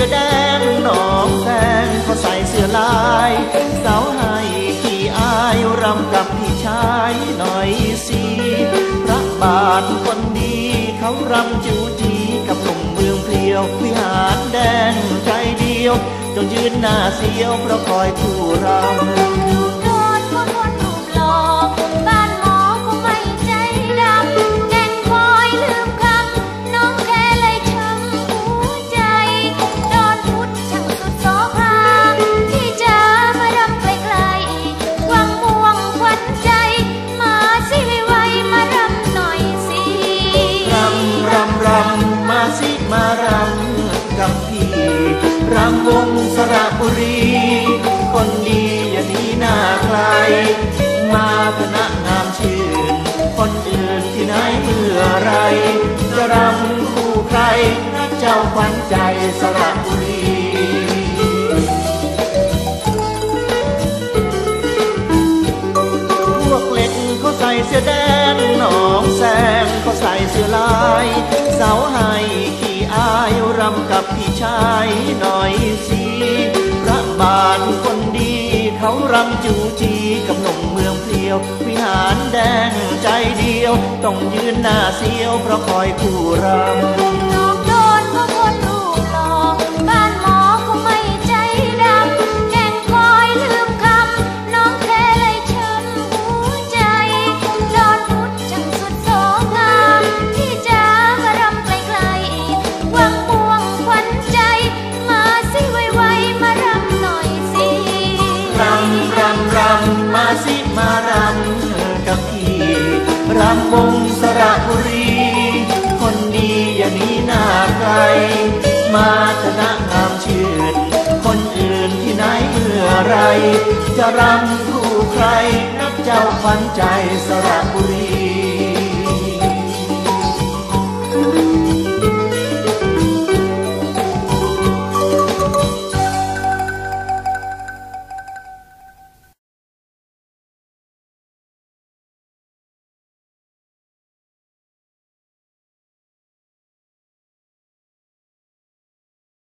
สื้อแดงหนองแซงเขาใส่เสื้อลายสาวให้ขี่อายรำกับพี่ชายหน่อยสิพระบาทคนดีเขารำจูจีกับหนุ่มเมืองเพลียววิหารแดงใจเดียวจงยืนหน้าเสียวเพราะคอยผู้รำ มารำกับพี่รำวงสระบุรี คนดีอย่าหนีหน้าใคร มาคณะงามชื่น คนอื่นที่ไหนเมื่อไร จะรำคู่ใคร เจ้าขวัญใจสระบุรีพวกเล็กเขาใส่เสื้อแดงหนองแซงเขาใส่เสื้อลายสาวให้ขี่อา กับพี่ชายหน่อยสิพระบาทคนดี เขารำจูจีกับหนุ่มเมืองเพลียว วิหารแดงใจเดียว ต้องยืนหน้าเสียวเพราะคอยคู่รำ สิมารำกับพี่รำวงสระบุรี คนดีอย่านีหน้าใคร มาคณะงามชื่น คนอื่นที่ไหนเมื่อไร จะรำคู่ใครนักเจ้าขวัญใจสระบุรี